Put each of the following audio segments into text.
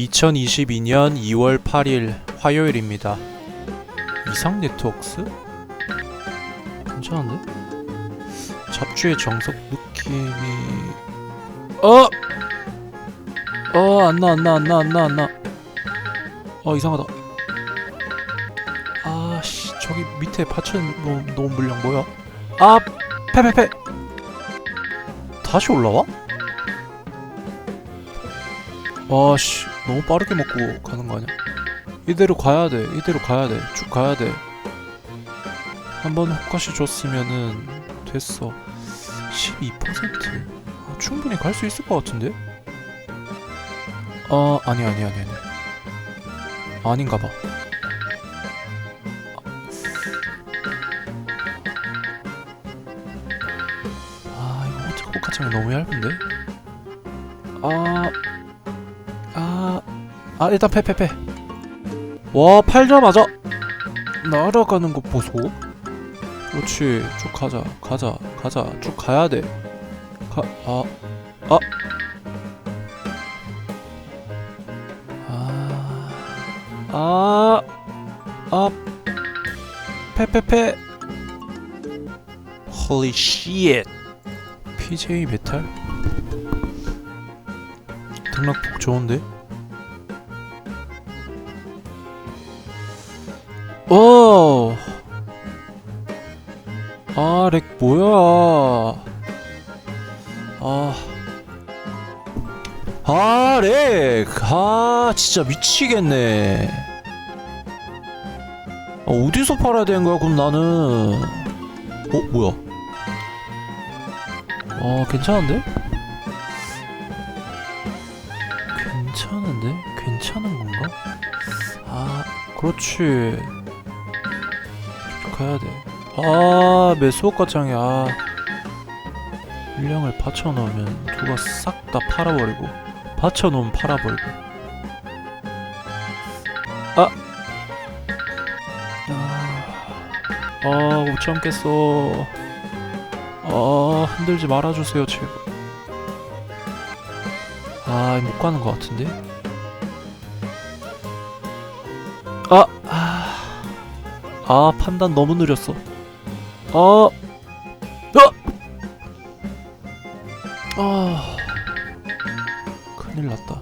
2022년 2월 8일 화요일입니다. 이상 네트워크스? 괜찮은데? 잡주의 정석 느낌이 어! 어, 안 나, 안 나, 안 나, 안 나, 안 나. 어, 이상하다. 아, 씨, 저기 밑에 받쳐놓은 놓은 물량 뭐야? 아, 패패패. 다시 올라와? 와, 씨, 너무 빠르게 먹고 가는 거 아니야? 이대로 가야 돼, 이대로 가야 돼, 쭉 가야 돼. 한 번 호카시 줬으면은 됐어. 12%? 아, 충분히 갈 수 있을 것 같은데? 어, 아니, 아니, 아니, 아니. 아닌가 봐. 아, 이거 호텔 호카창이 너무 얇은데? 아, 아, 아, 일단 패, 패, 패. 와, 팔자마자 날아가는 거 보소. 그렇지, 쭉 가자, 가자, 가자, 쭉 가야 돼. 가, 아, 아. 아, 아, 아, 패패패. Holy shit. PJ 메탈? 등락폭 좋은데? 아, 렉 뭐야? 아. 아, 렉! 아, 진짜 미치겠네. 아, 어디서 팔아야 되는 거야, 그럼 나는? 어, 뭐야? 어, 괜찮은데? 괜찮은데? 괜찮은 건가? 아, 그렇지. 쭉 가야 돼. 아, 메소가짱이 아. 물량을 받쳐놓으면 누가 싹 다 팔아버리고 받쳐놓으면 팔아버리고 아! 아, 아, 못 참겠어. 아, 흔들지 말아주세요, 제발. 아, 못 가는 것 같은데? 아, 아, 아, 판단 너무 느렸어. 아, 아, 아, 큰일 났다.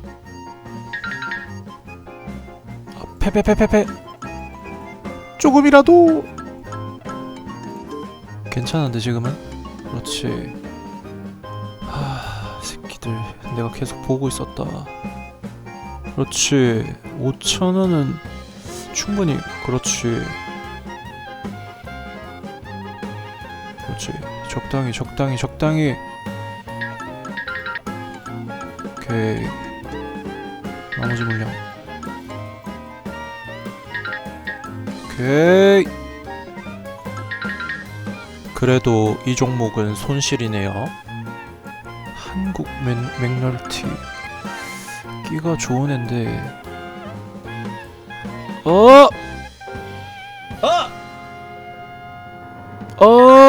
아, 패패패패패. 조금이라도 괜찮은데 지금은? 그렇지. 하, 새끼들 내가 계속 보고 있었다. 그렇지. 5천 원은 충분히 그렇지. 적당히 적당히 적당히. 오케이. 나머지 물량. 오케이. 그래도 이 종목은 손실이네요. 한국 맥, 맥널티 끼가 좋은 앤데 어! 아!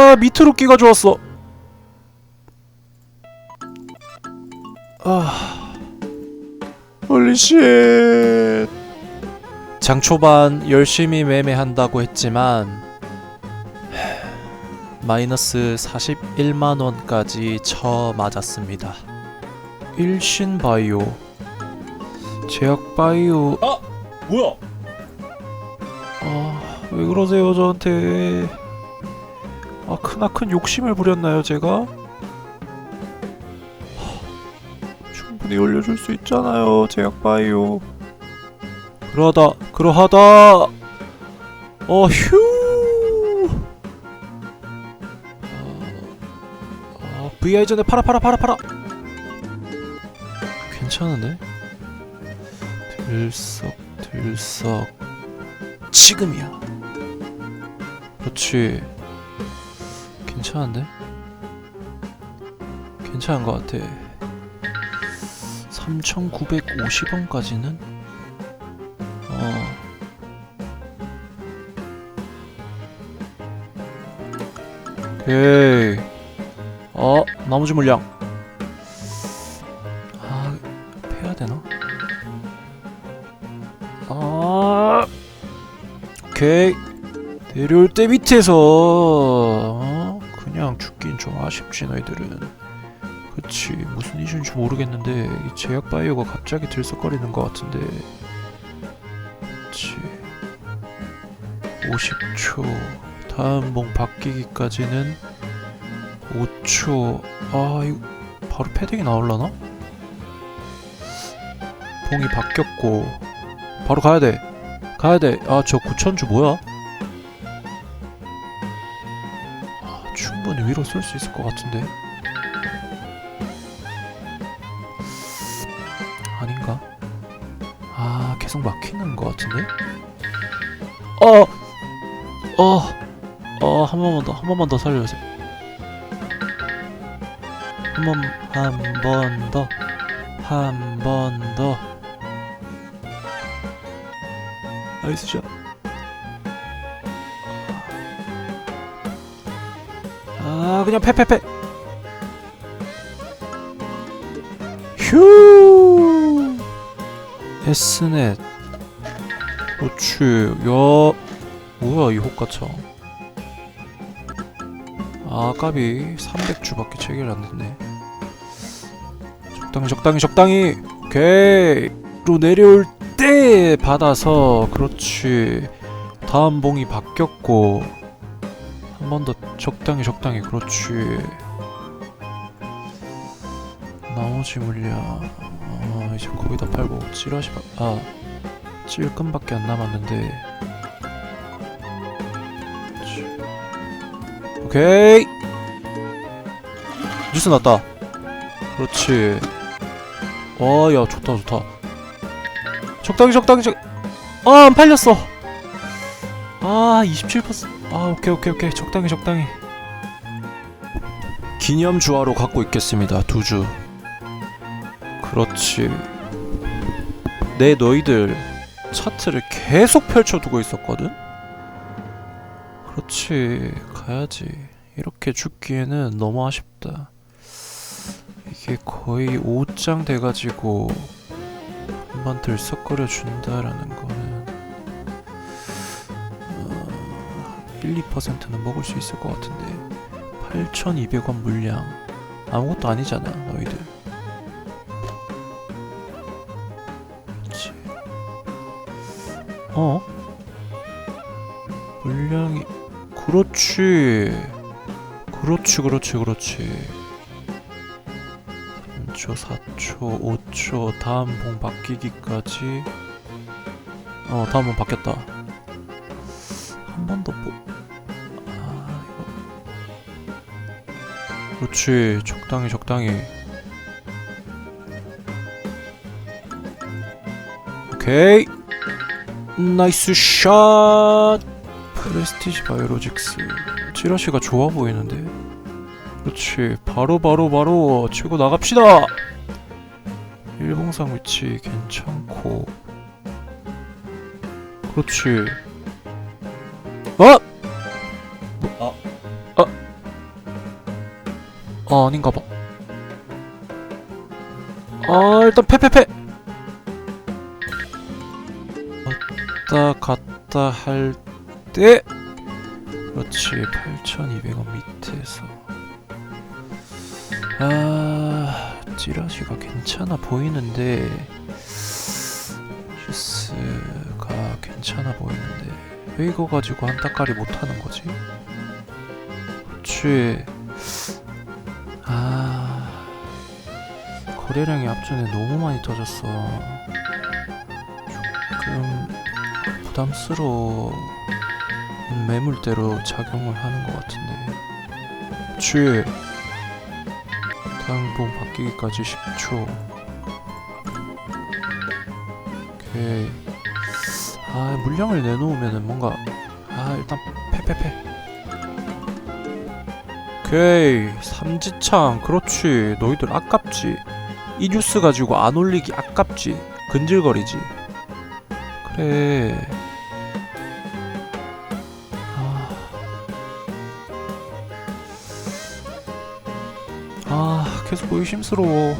아 밑으로 끼가 좋았어 아 홀리쉣 장 초반 열심히 매매한다고 했지만 마이너스 41만 원까지 쳐 맞았습니다. 일신 바이오, 제약 바이오. 아 뭐야? 아 왜 그러세요 저한테? 아 크나큰 욕심을 부렸나요 제가? 하, 충분히 올려줄 수 있잖아요 제약 바이오. 그러다 그러하다. 어휴. 아, VI 전에 팔아 팔아 팔아 팔아. 괜찮은데? 들썩 들썩 지금이야. 그렇지. 괜찮은데? 괜찮은 것 같아. 3,950원까지는 어. 오케이. 어, 나머지 물량. 아, 패야 되나? 아 오케이 내려올 때 밑에서 좀 아쉽지 너희들은. 그치 무슨 이슈인지 모르겠는데 이 제약 바이오가 갑자기 들썩거리는 것 같은데. 그치. 50초 다음 봉 바뀌기까지는 5초. 아 이거 바로 패딩이 나올라나? 봉이 바뀌었고. 바로 가야돼. 가야돼. 아 저 9천주 뭐야? 충분히 위로 쏠 수 있을 것 같은데 아닌가? 아 계속 막히는 것 같은데? 어! 어! 어, 한 번만 더, 한 번만 더 살려주세요. 한 번, 한 번 더, 한 번 더. 나이스 샷. 아, 그냥 패패패. 휴. S넷. 그렇지. 야. 뭐야 이 호가차 아 까비 300주밖에 체결 안 됐네 적당히 적당히 적당히 오케이 로 내려올 때 받아서 그렇지 다음 봉이 바뀌었고 한 번 더 적당히 적당히 그렇지. 나머지 물량 아 이제 거의 다 팔고 찌라시 바... 아 찔끔밖에 안 남았는데. 오케이. 뉴스 났다. 그렇지. 와야 좋다 좋다. 적당히 적당히 적... 아안 팔렸어. 아 27% 아 오케이 오케이 오케이. 적당히 적당히. 기념 주화로 갖고 있겠습니다 두 주. 그렇지. 내 너희들 차트를 계속 펼쳐두고 있었거든? 그렇지. 가야지. 이렇게 죽기에는 너무 아쉽다. 이게 거의 5장 돼가지고 한번 들썩거려 준다라는 거 1, 2%는 먹을 수 있을 것 같은데. 8,200원 물량. 아무것도 아니잖아 너희들. 그렇지 어? 물량이 그렇지. 그렇지 그렇지 그렇지. 3초 4초 5초 다음 봉 바뀌기까지. 어 다음 봉 바뀌었다. 한 번더 뭐... 그렇지 적당히 적당히. 오케이. 나이스 샷. 프레스티지 바이오로직스. 찌라시가 좋아 보이는데. 그렇지 바로 바로 바로 치고 나갑시다. 일봉상 위치 괜찮고. 그렇지. 어? 아 아닌가 봐. 아 일단 패패패. 왔다 갔다 할 때 그렇지 8200원 밑에서. 아 찌라시가 괜찮아 보이는데 슈스가 괜찮아 보이는데 왜 이거 가지고 한 따까리 못하는 거지? 그렇지 거래량이 앞전에 너무 많이 터졌어. 조금 부담스러워 매물대로 작용을 하는 것 같은데. 그치 다음봉 바뀌기까지 10초. 오케이. 아 물량을 내놓으면은 뭔가 아 일단 패패패. 오케이. 삼지창. 그렇지. 너희들 아깝지 이 뉴스 가지고 안 올리기 아깝지. 근질거리지. 그래. 아, 아 계속 의심스러워.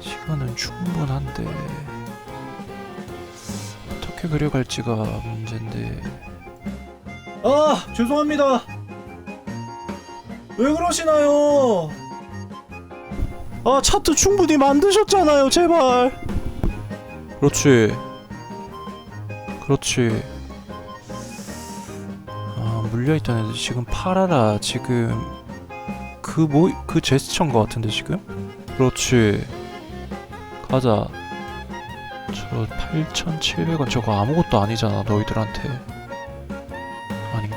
시간은 충분한데. 어떻게 그려갈지가 문제인데. 아 죄송합니다. 왜 그러시나요 아 차트 충분히 만드셨잖아요 제발. 그렇지. 그렇지. 아 물려있던 애들 지금 팔아라 지금. 그 뭐 그 제스처인 것 같은데 지금? 그렇지. 가자. 저 8,700원 저거 아무것도 아니잖아 너희들한테. 아닌가?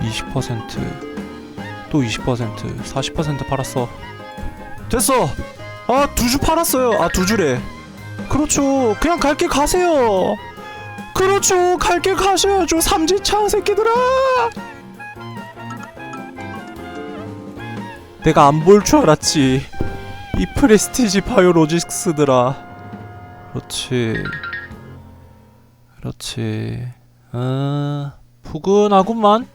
20% 또 20% 40% 팔았어. 됐어. 아 두 주 팔았어요. 아 두 주래. 그렇죠. 그냥 갈 길 가세요. 그렇죠. 갈 길 가셔야죠 삼지창 새끼들아. 내가 안 볼 줄 알았지. 이 프레스티지 바이오로직스들아. 그렇지. 그렇지. 아, 푸근하구만.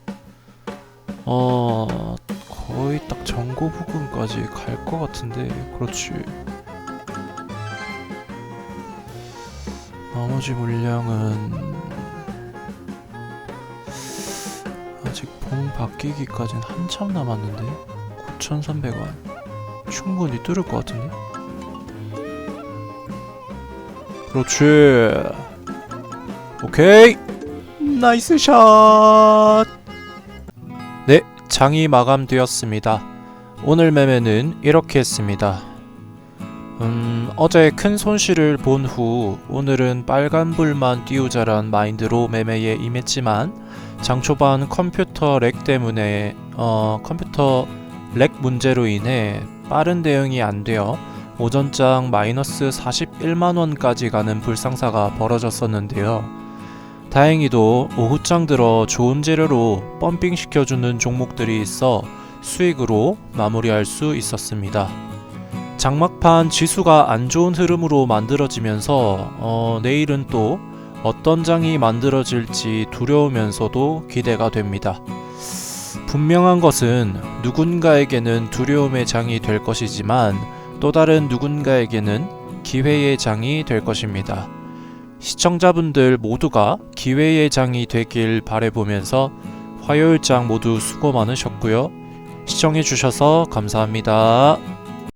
어, 거의 딱 전고 부근까지 갈 것 같은데. 그렇지. 나머지 물량은 아직 봉 바뀌기까진 한참 남았는데 9,300원 충분히 뚫을 것 같은데. 그렇지. 오케이. 나이스 샷 네, 장이 마감되었습니다. 오늘 매매는 이렇게 했습니다. 음, 어제 큰 손실을 본 후 오늘은 빨간불만 띄우자란 마인드로 매매에 임했지만 장 초반 컴퓨터 렉 때문에 어, 컴퓨터 렉 문제로 인해 빠른 대응이 안 되어 오전장 마이너스 41만 원까지 가는 불상사가 벌어졌었는데요. 다행히도 오후장 들어 좋은 재료로 펌핑 시켜주는 종목들이 있어 수익으로 마무리할 수 있었습니다. 장막판 지수가 안 좋은 흐름으로 만들어지면서 어, 내일은 또 어떤 장이 만들어질지 두려우면서도 기대가 됩니다. 분명한 것은 누군가에게는 두려움의 장이 될 것이지만 또 다른 누군가에게는 기회의 장이 될 것입니다. 시청자분들 모두가 기회의 장이 되길 바래보면서 화요일장 모두 수고 많으셨고요. 시청해주셔서 감사합니다.